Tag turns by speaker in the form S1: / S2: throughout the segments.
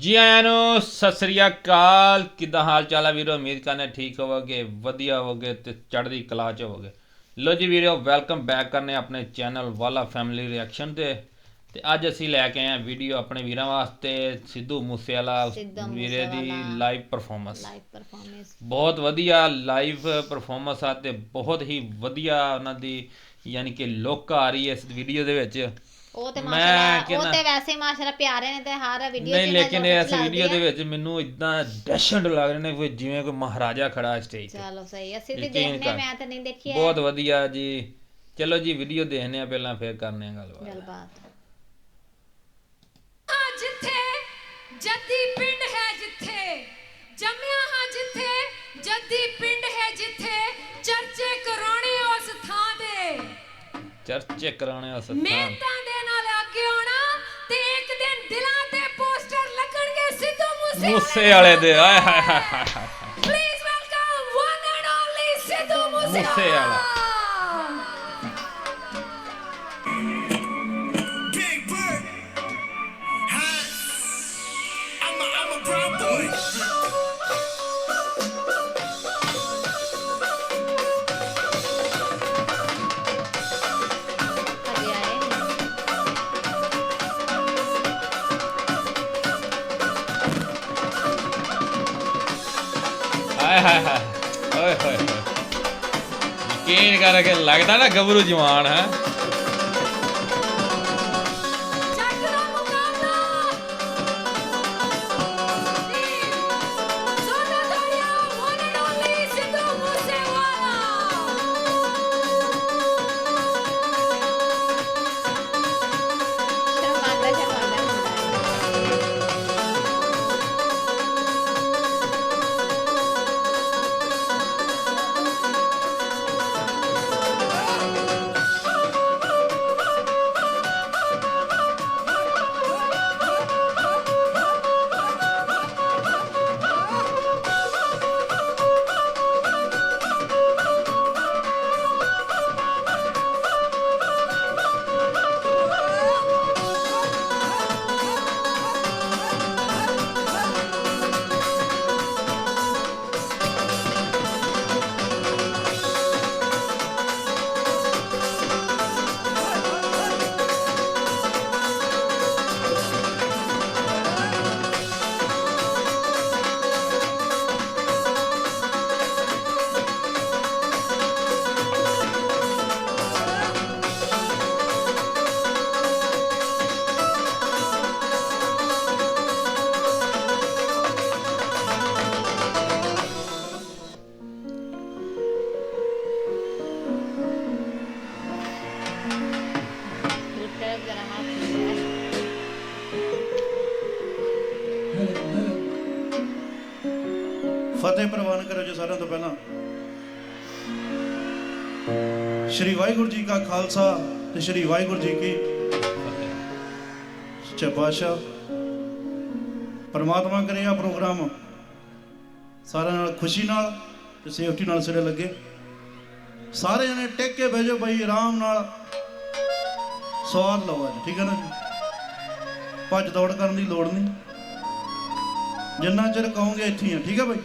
S1: ਜੀ ਆਇਆਂ ਨੂੰ ਸਤਿ ਸ੍ਰੀ ਅਕਾਲ। ਕਿੱਦਾਂ ਹਾਲ ਚਾਲ ਹੈ ਵੀਰੋ? ਉਮੀਦ ਕਰਨੇ ਠੀਕ ਹੋਵੋਗੇ ਵਧੀਆ ਹੋਵੋਗੇ ਤੇ ਚੜ੍ਹਦੀ ਕਲਾ ਚ ਹੋਵੋਗੇ। ਲੋ ਜੀ ਵੀਰੋ ਵੈਲਕਮ ਬੈਕ ਕਰਨੇ ਆਪਣੇ ਚੈਨਲ ਵਾਲਾ ਫੈਮਿਲੀ ਰਿਐਕਸ਼ਨ ਤੇ। ਤੇ ਅੱਜ ਅਸੀਂ ਲੈ ਕੇ ਆਏ ਹਾਂ ਵੀਡੀਓ ਆਪਣੇ ਵੀਰਾਂ ਵਾਸਤੇ ਸਿੱਧੂ ਮੂਸੇਵਾਲਾ ਵੀਰੇ ਦੀ
S2: Moosewala.
S1: Live performance
S2: live performance
S1: ਬਹੁਤ ਵਧੀਆ ਲਾਈਵ ਪਰਫਾਰਮੈਂਸ ਆ ਤੇ ਬਹੁਤ ਹੀ ਵਧੀਆ ਉਹਨਾਂ ਦੀ ਯਾਨੀ ਕਿ ਲੁੱਕ ਆ ਰਹੀ ਹੈ ਇਸ ਵੀਡੀਓ ਦੇ ਵਿੱਚ।
S2: ਉਹ ਤੇ
S1: ਮੈਂ
S2: ਮਾਸ਼ਾਅੱਲਾ ਉਹ
S1: ਕਹਿੰਦਾ-
S2: ਤੇ ਵੈਸੇ ਮਾਸ਼ਾਅੱਲਾ ਪਿਆਰੇ ਨੇ ਤੇ ਹਰ ਵੀਡੀਓ
S1: ਨਹੀਂ ਲੇਕਿਨ ਇਸ ਵੀਡੀਓ ਦੇ ਵਿੱਚ ਮੈਨੂੰ ਇਦਾਂ ਡੈਸ਼ੈਂਟ ਲੱਗ ਰਹੇ ਨੇ ਵੀ ਜਿਵੇਂ ਕੋਈ ਮਹਾਰਾਜਾ ਖੜਾ ਸਟੇਜ ਤੇ।
S2: ਚਲੋ ਸਹੀ ਅਸੀਂ ਤੇ
S1: ਯਕੀਨ
S2: ਦੇਖਨੇ
S1: ਕਰ।
S2: ਮੈਂ ਤਾਂ ਨਹੀਂ ਦੇਖੀ ਹੈ।
S1: ਬਹੁਤ ਵਧੀਆ ਜੀ। ਚਲੋ ਜੀ ਵੀਡੀਓ ਦੇਖਨੇ ਆ ਪਹਿਲਾਂ ਫਿਰ ਕਰਨੇ ਆ ਗੱਲਬਾਤ।
S2: ਗੱਲਬਾਤ।
S3: ਹਾਂ ਜਿੱਥੇ ਜੱਦੀ ਪਿੰਡ ਹੈ ਜਿੱਥੇ ਜੰਮਿਆ ਹਾਂ ਜਿੱਥੇ ਜੱਦੀ ਪਿੰਡ ਹੈ ਜਿੱਥੇ ਚਰਚੇ ਕਰਾਉਣੇ ਉਸ ਥਾਂ ਦੇ
S1: ਚਰਚੇ ਕਰਾਉਣੇ ਉਸ ਥਾਂ।
S3: ਮਿਹਨਤਾਂ ਸਿੱਧੂ ਮੂਸੇ
S1: ਮੂਸੇ ਵਾਲੇ ਦੇ ਆਏ ਹਾਏ ਹਾਏ ਹਾਏ ਹਾਏ।
S3: ਪਲੀਜ਼ ਵੈਲਕਮ
S1: ਹਾਏ ਹਾਏ ਹਾਏ। ਓਏ ਹੋਏ ਹੋਏ ਕਰਕੇ ਲੱਗਦਾ ਨਾ ਗੱਭਰੂ ਜਵਾਨ ਹੈ?
S4: ਪ੍ਰਵਾਨ ਸਾਰਿਆਂ ਤੋਂ ਪਹਿਲਾਂ। ਸ਼੍ਰੀ ਵਾਹਿਗੁਰੂ ਜੀ ਕਾ ਖਾਲਸਾ ਤੇ ਸ਼੍ਰੀ ਵਾਹਿਗੁਰੂ ਜੀ ਕੀ ਸੱਚਾ ਪਾਤਸ਼ਾਹ, ਪਰਮਾਤਮਾ ਕਰੇ ਆ ਪ੍ਰੋਗਰਾਮ। ਸਾਰਿਆਂ ਨਾਲ ਖੁਸ਼ੀ ਨਾਲ ਤੇ ਸੇਫਟੀ ਨਾਲ ਸਿਰੇ ਲੱਗੇ। ਸਾਰੇ ਜਣੇ ਟੇਕ ਕੇ ਬਹਿ ਜਾਓ ਭਾਈ, ਆਰਾਮ ਨਾਲ। ਸਵਾਦ ਲਓ ਅੱਜ, ਠੀਕ ਹੈ ਨਾ ਜੀ? ਭੱਜ ਦੌੜ ਕਰਨ ਦੀ ਲੋੜ ਨਹੀਂ। ਜਿੰਨਾ ਚਿਰ ਕਹੋਗੇ ਇੱਥੇ ਹੀ ਆ, ਠੀਕ ਹੈ ਭਾਈ?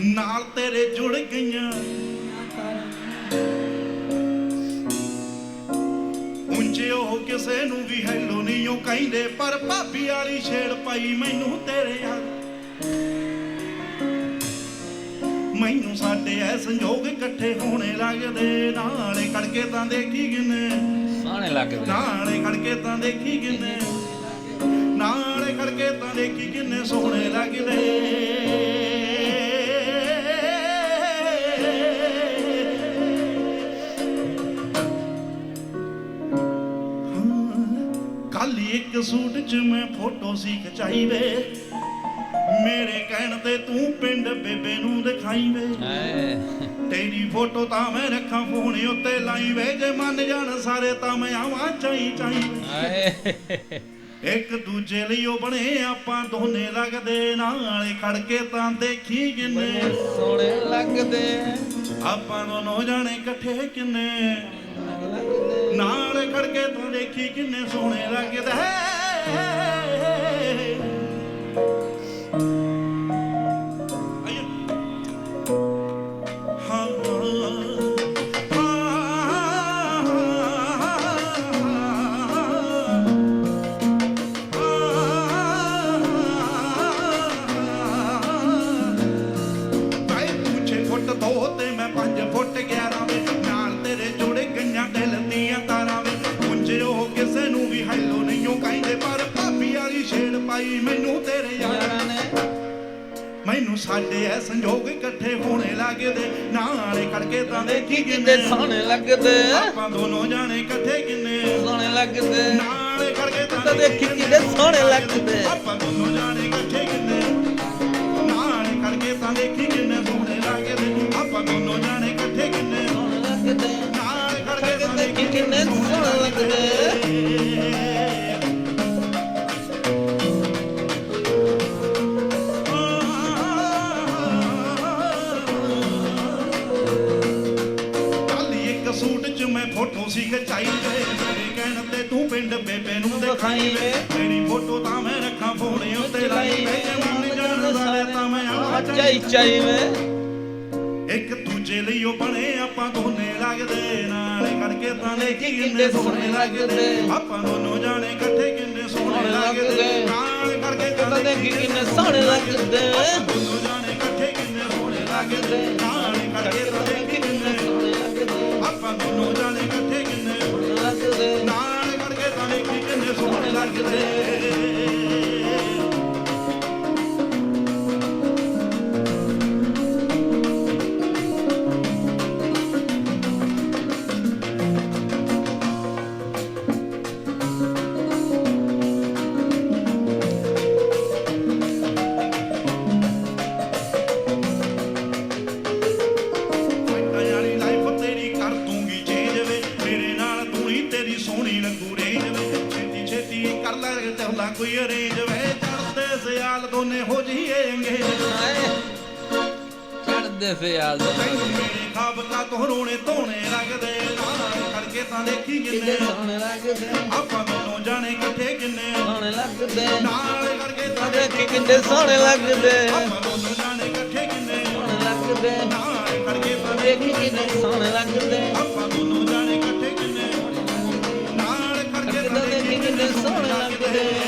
S4: ਨਾਲ ਤੇਰੇ ਜੁੜ ਗਈਆਂ। ਉਂਝੇ ਉਹ ਕਿਸੇ ਨੂੰ ਵੀ ਹੈਲੋ ਨਹੀਂ ਉਹ ਕਹਿੰਦੇ ਪਰ ਭਾਬੀ ਵਾਲੀ ਛੇੜ ਪਾਈ ਮੈਨੂੰ ਤੇਰੇ ਯਾਰ ਮੈਨੂੰ ਸਾਡੇ ਐ ਸੰਜੋਗ ਇਕੱਠੇ ਹੋਣੇ ਲੱਗਦੇ ਨਾਲੇ ਖੜਕੇ ਤਾਂ ਦੇਖੀ ਕਿਨੇ।
S1: ਸੋਹਣੇ ਲੱਗਦੇ।
S4: ਨਾਲੇ ਖੜਕੇ ਤਾਂ ਦੇਖੀ ਕਿਨੇ। ਨਾਲੇ ਖੜਕੇ ਤਾਂ ਦੇਖੀ ਕਿੰਨੇ ਸੋਹਣੇ ਲੱਗਦੇ। ਸੂਟ 'ਚ ਮੈਂ ਫੋਟੋ ਸੀ ਖਚਾਈ ਵੇ ਮੇਰੇ ਕਹਿਣ ਤੇ ਤੂੰ ਪਿੰਡ ਬੇਬੇ ਨੂੰ ਦਿਖਾਈ ਵੇ ਤੇਰੀ ਫੋਟੋ ਤਾਂ ਮੈਂ ਰੱਖਾਂ ਫੋਨ ਉੱਤੇ ਲਾਈ ਵੇ ਜੇ ਮੰਨ ਜਾਣ ਸਾਰੇ ਤਾਂ ਮੈਂ ਆਵਾਂ ਚਾਈ ਚਾਈ। ਇੱਕ ਦੂਜੇ ਲਈ ਉਹ ਬਣੇ ਆਪਾਂ ਦੋਨੇ ਲੱਗਦੇ। ਨਾਲੇ ਖੜ ਕੇ ਤਾਂ ਦੇਖੀ ਕਿੰਨੇ।
S1: ਸੋਹਣੇ ਲੱਗਦੇ।
S4: ਆਪਾਂ ਦੋਨੋਂ ਜਾਣੇ ਇਕੱਠੇ ਕਿੰਨੇ। ਨਾਲ ਖੜ ਕੇ ਤਾਂ ਦੇਖੀ ਕਿੰਨੇ ਸੋਹਣੇ ਲੱਗਦੇ। head. ਸਾਡੇ ਐ ਸੰਜੋਗ ਇਕੱਠੇ ਹੋਣੇ ਲੱਗਦੇ ਨਾਲੇ ਖੜਕੇ ਤਾਂ ਦੇਖੀ
S1: ਕਿੰਨੇ। ਸੋਹਣੇ ਲੱਗਦੇ।
S4: ਆਪਾਂ ਦੋਨੋਂ ਜਾਣੇ ਇਕੱਠੇ ਕਿੰਨੇ।
S1: ਸੋਹਣੇ ਲੱਗਦੇ।
S4: ਨਾਲੇ ਖੜਕੇ ਤਾਂ
S1: ਦੇਖੀ ਕਿੰਨੇ। ਸੋਹਣੇ ਲੱਗਦੇ।
S4: ਆਪਾਂ ਦੋਨੋਂ ਜਾਣੇ ਫੋਟੋ ਸੀ ਖਚਾਈ ਵੇ ਮੇਰੇ ਕਹਿਣ ਤੇ ਤੂੰ ਪਿੰਡ ਬੇਬੇ ਨੂੰ ਦਿਖਾਈ ਵੇ। ਤੇਰੀ ਫੋਟੋ ਤਾਂ ਮੈਂ ਰੱਖਾਂ ਫੋਨ ਉੱਤੇ ਲਾਈ ਵੇ। ਜੇ ਮੰਨ ਜਾਣ ਸਾਰੇ ਤਾਂ ਮੈਂ ਆਵਾਂ
S1: ਚਾਈ ਚਾਈ ਵੇ।
S4: ਇੱਕ ਦੂਜੇ ਲਈ ਉਹ ਬਣੇ ਆਪਾਂ ਦੋਨੇ ਲੱਗਦੇ। ਨਾਲੇ ਕਰਕੇ ਤਾਂ ਦੇਖੀ ਕਿੰਨੇ ਸੋਹਣੇ ਲੱਗਦੇ। ਆਪਾਂ ਦੋਨੋਂ ਜਾਣੇ ਇਕੱਠੇ ਕਿੰਨੇ ਸੋਹਣੇ ਲੱਗਦੇ। ਨਾਲੇ ਕਰਕੇ ਤਾਂ ਦੇਖੀ ਕਿੰਨੇ
S1: ਸੋਹਣੇ ਲੱਗਦੇ।
S4: ਦੋਨੋਂ ਜਾਣੇ ਇਕੱਠੇ ਕਿੰਨੇ ਸੋਹਣੇ ਲੱਗਦੇ। ਨਾਲੇ ਕਰਕੇ ਤਾਂ ਦੇਖੀ ਕਿੰਨੇ ਆਪਾਂ ਦੋਨੋਂ ਜਾਣੇ ਸੋਹਣੇ ਅਰੇਂਜ ਵੇ ਚੜਦੇ ਸਿਆਲ ਦੋਨੇ ਹੋ ਜੀਏ ਅੰਗੇ
S1: ਚੜਦੇ ਫਿਆਲ
S4: ਤੈਨੂੰ ਮੇਰੇ ਖਾਬ ਕਾ ਤੋਂ ਰੋਣੇ ਧੋਣੇ ਲੱਗਦੇ ਕਰਕੇ ਤਾਂ ਦੇਖੀ ਕਿੰਨੇ
S1: ਸੋਹਣੇ ਲੱਗਦੇ।
S4: ਆਪਾਂ ਦੋਨੋਂ ਜਾਣੇ ਇਕੱਠੇ ਕਿੰਨੇ।
S1: ਸੋਹਣੇ ਲੱਗਦੇ।
S4: ਨਾਲ ਕਰਕੇ ਤਾਂ
S1: ਦੇਖੀ ਕਿੰਨੇ ਸੋਹਣੇ ਲੱਗਦੇ।
S4: ਆਪਾਂ ਦੋਨੋਂ ਜਾਣੇ ਇਕੱਠੇ ਕਿੰਨੇ।
S1: ਸੋਹਣੇ ਲੱਗਦੇ।
S4: ਨਾਲ ਕਰਕੇ ਤਾਂ
S1: ਦੇਖੀ ਕਿੰਨੇ ਸੋਹਣੇ ਲੱਗਦੇ।
S4: ਆਪਾਂ ਦੋਨੋਂ ਜਾਣੇ ਇਕੱਠੇ ਕਿੰਨੇ। ਨਾਲ ਕਰਕੇ ਤਾਂ ਦੇਖੀ ਕਿੰਨੇ। ਸੋਹਣੇ ਲੱਗਦੇ।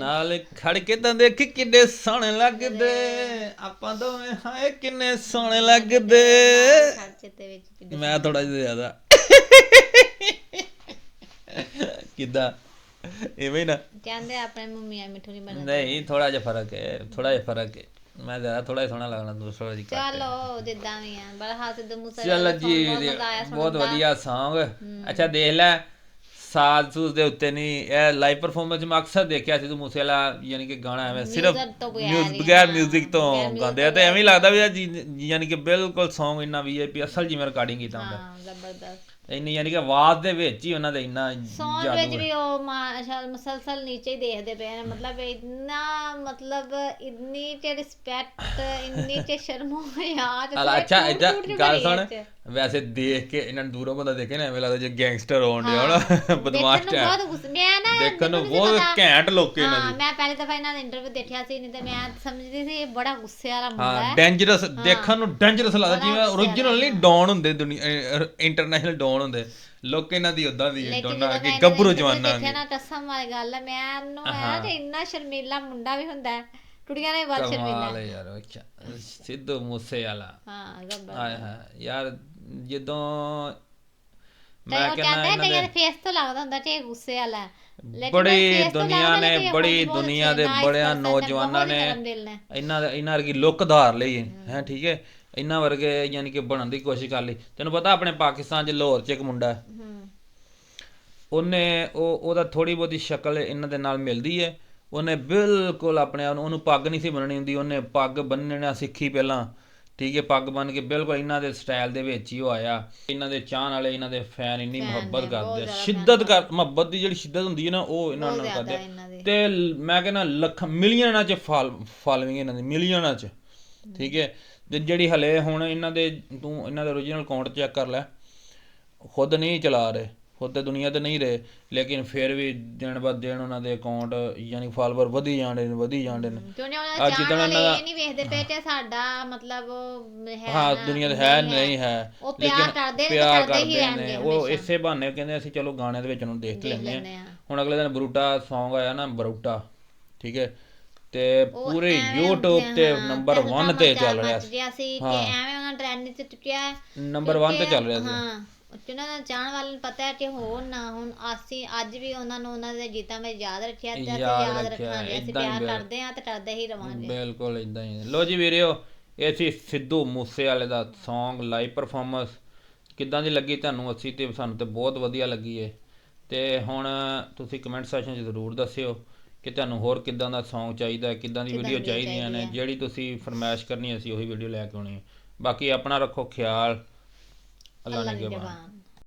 S1: ਨਾਲ ਖੜ ਕੇ ਤਾਂ ਦੇਖੀ ਕਿੰਨੇ ਸੋਹਣੇ ਲੱਗਦੇ। ਆਪਾਂ ਦੋਵੇਂ ਹਾਏ ਕਿੰਨੇ ਸੋਹਣੇ ਲੱਗਦੇ।
S2: ਖਰਚੇ ਤੇ ਵਿੱਚ ਕਿੰਨੇ
S1: ਮੈਂ ਥੋੜਾ ਜਿਹਾ ਜ਼ਿਆਦਾ। ਕਿੱਦਾਂ? ਐਵੇਂ ਹੀ ਨਾ।
S2: ਕਹਿੰਦੇ ਆਪਣੇ ਮੰਮੀ ਆ ਮਿੱਠੂ ਨਹੀਂ ਬਣਦਾ।
S1: ਨਹੀਂ ਥੋੜਾ ਜਿਹਾ ਫ਼ਰਕ ਹੈ ਥੋੜਾ ਜਿਹਾ ਫ਼ਰਕ ਹੈ। ਮੈਂ ਜ਼ਿਆਦਾ ਥੋੜਾ ਜਿਹਾ ਸੋਹਣਾ ਲੱਗਣਾ ਦੂਸਰਾ ਜੀ ਹੈ।
S2: ਚਲੋ ਜਿੱਦਾਂ ਵੀ ਆ ਬੜਾ ਹਾਸੇ ਦੇ ਮੂਸੇ
S1: ਚਲ ਜੀ ਬਹੁਤ ਵਧੀਆ Song ਅੱਛਾ ਦੇਖ ਲੈ। ਸਾਜ਼ ਸੂਜ਼ ਦੇ ਉੱਤੇ ਨਹੀਂ ਇਹ ਲਾਈਵ ਪਰਫਾਰਮੈਂਸ ਮੈਂ ਅਕਸਰ ਦੇਖਿਆ ਸੀ ਤੂੰ ਮੂਸੇਵਾਲਾ ਯਾਨੀ ਕਿ ਗਾਣਾ ਐਵੇਂ ਸਿਰਫ
S2: ਤੋਂ ਬਗੈਰ
S1: ਮਿਊਜ਼
S2: ਹੀ,
S1: ਬਗੈਰ
S2: ਹਾਂ,
S1: 뮤직 ਤੋਂ ਗਾਉਂਦੇ ਆ ਤੇ ਐਵੇਂ ਹੀ ਲੱਗਦਾ ਵੀ ਯਾਨੀ ਕਿ ਬਿਲਕੁਲ Song ਇੰਨਾ ਵੀਆਈਪੀ ਅਸਲ ਜਿਵੇਂ ਰਿਕਾਰਡਿੰਗ ਕੀਤਾ ਹੁੰਦਾ।
S2: ਹਾਂ ਜ਼ਬਰਦਸਤ।
S1: ਇੰਨੀ ਯਾਨੀ ਕਿ ਆਵਾਜ਼ ਦੇ ਵਿੱਚ ਹੀ ਉਹਨਾਂ ਦੇ ਇੰਨਾ
S2: ਸੌਂਗ ਵਿੱਚ ਵੀ ਉਹ ਮਾਸ਼ਾਅੱਲਾ ਮਸਲਸਲ ਨੀਚੇ ਹੀ ਦੇਖਦੇ ਪਏ ਨੇ ਮਤਲਬ ਇੰਨਾ ਮਤਲਬ ਇੰਨੀ ਤੇ ਰਿਸਪੈਕਟ ਇੰਨੀ ਤੇ ਸ਼ਰਮ ਹੋਇਆ
S1: ਅੱਛਾ
S2: ਕੇ
S1: ਗੱਲ ਸੁਣ। ਵੈਸੇ ਦੇਖ ਕੇ ਇਹਨਾਂ ਨੂੰ ਦੂਰੋਂ ਬੰਦਾ ਦੇਖੇ ਨਾ ਐਵੇਂ ਲੱਗਦਾ ਜੇ ਗੈਂਗਸਟਰ ਹੋਣ ਡਿਆ ਹੋਣਾ ਬਦਮਾਸ਼
S2: ਦੇਖਣ ਨੂੰ
S1: ਟਾਈਪ
S2: ਬਹੁਤ ਗੁੱਸੇ ਮੈਂ ਨਾ
S1: ਦੇਖਣ ਨੂੰ
S2: ਨੀ
S1: ਬਹੁਤ ਘੈਂਟ ਲੋਕ ਇਹਨਾਂ
S2: ਹਾਂ
S1: ਦੀ।
S2: ਮੈਂ ਪਹਿਲੇ ਦਫਾ ਇਹਨਾਂ ਦਾ ਇੰਟਰਵਿਊ ਦੇਖਿਆ ਸੀ ਨਹੀਂ ਤੇ ਮੈਂ ਸਮਝਦੀ ਸੀ ਇਹ ਬੜਾ ਗੁੱਸੇ ਵਾਲਾ ਮੁੰਡਾ
S1: ਹਾਂ
S2: ਹੈ।
S1: ਡੇਂਜਰਸ ਦੇਖਣ ਨੂੰ ਡੇਂਜਰਸ ਲੱਗਦਾ ਜਿਵੇਂ origignal ਨਹੀਂ ਡੌਨ ਹੁੰਦੇ ਦੁਨੀਆ ਇੰਟਰਨੈਸ਼ਨਲ ਡੌਨ ਹੁੰਦੇ। ਲੋਕ ਇਹਨਾਂ ਦੀ ਉਦਾਂ ਦੀ ਡੋਨਾ ਕਿ ਗੱਭਰੂ
S2: ਦਾ
S1: ਜਵਾਨਾਂ
S2: ਦੇਖਿਆ
S1: ਦੀ।
S2: ਨਾ ਕਸਮ ਵਾਲੀ ਗੱਲ ਹੈ ਮੈਂ
S1: ਹਾਂ।
S2: ਹੈ। ਤੇ ਇੰਨਾ ਸ਼ਰਮੀਲਾ ਮੁੰਡਾ ਵੀ ਹੁੰਦਾ ਹੈ। ਕੁੜੀਆਂ ਨੇ ਵੱਧ ਸ਼ਰਮੀਲਾ।
S1: ਹੈ ਯਾਰ ਅੱਛਾ ਸਿੱਧੂ ਮੂਸੇ ਵਾਲਾ
S2: ਹਾਂ
S1: ਆਏ ਹਾਏ ਯਾਰ ਜਦੋਂ ਮੈਂ ਕਹਿੰਦਾ ਇਹਨਾਂ ਦੇ
S2: ਫੇਸ ਤੋਂ ਲੱਗਦਾ ਹੁੰਦਾ ਕਿ ਗੁੱਸੇ ਵਾਲਾ
S1: ਬੜੀ ਦੁਨੀਆ ਨੇ ਬੜੀ ਦੁਨੀਆ ਦੇ ਬੜਿਆਂ ਨੌਜਵਾਨਾਂ ਨੇ ਇਹਨਾਂ ਦਾ- ਇਹਨਾਂ ਵਰਗੀ ਲੁੱਕ ਧਾਰ ਲਈ ਹੈ ਠੀਕ ਹੈ? ਇਹਨਾਂ ਵਰਗੇ ਯਾਨੀ ਕਿ ਬਣਨ ਦੀ ਕੋਸ਼ਿਸ਼ ਕਰ ਲਈ। ਤੈਨੂੰ ਪਤਾ ਆਪਣੇ ਪਾਕਿਸਤਾਨ 'ਚ ਲਾਹੌਰ 'ਚ ਇੱਕ ਮੁੰਡਾ ਉਹਨੇ ਉਹ ਉਹਦਾ ਥੋੜੀ ਬਹੁਤੀ ਸ਼ਕਲ ਇਹਨਾਂ ਦੇ ਨਾਲ ਮਿਲਦੀ ਹੈ। ਉਹਨੇ ਬਿਲਕੁਲ ਆਪਣੇ ਆਪ ਨੂੰ ਉਹਨੂੰ ਪੱਗ ਨਹੀਂ ਸੀ ਬੰਨਣੀ ਹੁੰਦੀ ਉਹਨੇ ਪੱਗ ਬੰਨਣਾ ਸਿੱਖੀ ਪਹਿਲਾਂ। ਠੀਕ ਹੈ ਪੱਗ ਬੰਨ ਕੇ ਬਿਲਕੁਲ ਇਹਨਾਂ ਦੇ ਸਟਾਈਲ ਦੇ ਵਿੱਚ ਹੀ ਉਹ ਆਇਆ। ਇਹਨਾਂ ਦੇ ਚਾਹਣ ਵਾਲੇ ਇਹਨਾਂ ਦੇ ਫੈਨ ਇੰਨੀ ਮੁਹੱਬਤ ਕਰਦੇ ਆ। ਸ਼ਿੱਦਤ ਕਰ ਮੁਹੱਬਤ ਦੀ ਜਿਹੜੀ ਸ਼ਿੱਦਤ ਹੁੰਦੀ ਹੈ ਨਾ ਉਹ ਇਹਨਾਂ ਨਾਲ ਕਰਦੇ ਆ। ਤੇ ਲ- ਮੈਂ ਕਹਿੰਦਾ ਲੱਖ ਮਿਲੀਅਨਾਂ ਚ ਫਾਲੋਇੰਗ ਇਹਨਾਂ ਦੀ ਮਿਲੀਅਨਾਂ ਚ। ਠੀਕ ਹੈ ਤੇ ਜਿਹੜੀ ਹਲੇ ਹੁਣ ਇਹਨਾਂ ਦੇ ਤੂੰ ਇਹਨਾਂ ਦੇ origignal ਅਕਾਊਂਟ ਚੈੱਕ ਕਰ ਲੈ। ਖੁਦ ਨਹੀਂ ਚਲਾ ਰਹੇ। ਖੁਦ ਤੇ ਦੁਨੀਆ ਤੇ ਨਹੀਂ ਰਹੇ ਲੇਕਿਨ ਫਿਰ ਵੀ ਦਿਨ ਬਾਅਦ ਦਿਨ ਉਹਨਾਂ ਦੇ ਅਕਾਊਂਟ ਯਾਨੀ ਫਾਲੋਅਰ ਵਧੀ ਜਾਂਦੇ ਨੇ ਵਧੀ ਜਾਂਦੇ ਨੇ। ਅੱਜ ਜਿੱਦਣ ਦਾ-
S2: ਇਹ ਨਹੀਂ ਵੇਖਦੇ ਪਏ ਕਿ ਸਾਡਾ ਮਤਲਬ ਹੈ
S1: ਹਾਂ ਦੁਨੀਆ ਤੇ ਹੈ ਨਹੀਂ ਹੈ।
S2: ਉਹ ਪਿਆਰ ਕਰਦੇ ਨੇ ਹੀ
S1: ਨੇ। ਉਹ। ਇਸੇ ਬਹਾਨੇ ਕਹਿੰਦੇ ਅਸੀਂ ਚਲੋ ਗਾਣਿਆਂ ਦੇ ਵਿੱਚ ਉਹਨੂੰ ਦੇਖ ਲੈਂਦੇ ਆ। ਹੁਣ ਅਗਲੇ ਦਿਨ ਬਰੂਟਾ Song ਆਇਆ ਨਾ ਬਰੂਟਾ ਠੀਕ ਹੈ? ਤੇ ਪੂਰੇ YouTube ਤੇ ਨੰਬਰ
S2: ਤਹਿਲਕਾ
S1: 1 ਤੇ ਚੱਲ ਰਿਹਾ ਸੀ
S2: ਕਿ
S1: ਹਾਂ।
S2: ਐਵੇਂ ਉਹਨਾਂ ਟ੍ਰੈਂਡ ਚੁੱਕਿਆ ਹੈ
S1: ਨੰਬਰ 1 ਤੇ ਚੱਲ ਰਿਹਾ ਸੀ।
S2: ਹਾਂ। ਉਹਨਾਂ ਦਾ ਜਾਣ ਵਾਲਿਆਂ ਨੂੰ ਪਤਾ ਹੈ ਕਿ ਹੋਰ ਨਾ ਹੁਣ ਅਸੀਂ ਅੱਜ ਵੀ ਉਹਨਾਂ ਨੂੰ ਉਹਨਾਂ ਦੇ ਗੀਤਾਂ ਵਿੱਚ ਯਾਦ ਰੱਖਿਆ ਤੇ ਅਸੀਂ
S1: ਯਾਦ
S2: ਯਾਦ
S1: ਰੱਖਿਆ,
S2: ਰੱਖਾਂਗੇ ਅਸੀਂ
S1: ਏਦਾਂ ਹੀ
S2: ਪਿਆਰ
S1: ਬਿਲ-
S2: ਕਰਦੇ ਹਾਂ ਤੇ ਕਰਦੇ ਹੀ ਰਵਾਂਗੇ।
S1: ਬਿਲਕੁਲ ਇਦਾਂ ਹੀ ਲੋ ਜੀ ਵੀਰਿਓ ਇਹ ਸੀ ਸਿੱਧੂ ਮੂਸੇ ਵਾਲੇ ਦਾ Song ਲਾਈਵ ਪਰਫਾਰਮੈਂਸ ਕਿੱਦਾਂ ਦੀ ਲੱਗੀ ਤੁਹਾਨੂੰ? ਅਸੀਂ ਤੇ ਸਾਨੂੰ ਤੇ ਬਹੁਤ ਵਧੀਆ ਲੱਗੀ ਏ। ਤੇ ਹੁਣ ਤੁਸੀਂ ਕਮੈਂਟ ਸੈਕਸ਼ਨ 'ਚ ਜ਼ਰੂਰ ਦੱਸਿਓ ਕਿ ਤੁਹਾਨੂੰ ਹੋਰ ਕਿੱਦਾਂ ਦਾ Song ਚਾਹੀਦਾ ਹੈ ਕਿੱਦਾਂ ਦੀ
S2: ਕਿੱਦਾਂ
S1: ਵੀਡੀਓ
S2: ਦੀ
S1: ਚਾਹੀਦੀਆਂ ਨੇ ਜਿਹੜੀ ਤੁਸੀਂ ਫਰਮਾਇਸ਼ ਕਰਨੀ ਅਸੀਂ ਉਹੀ ਵੀਡੀਓ ਲੈ ਕੇ ਆਉਣੀ ਹੈ। ਬਾਕੀ ਆਪਣਾ ਰੱਖੋ ਖਿਆਲ। ਅੱਲਾ
S2: ਅੱਲਾ
S1: ਨੇ
S2: ਦੀ
S1: ਨਿਗਹਿਬਾਨ
S2: ਜਵਾਨ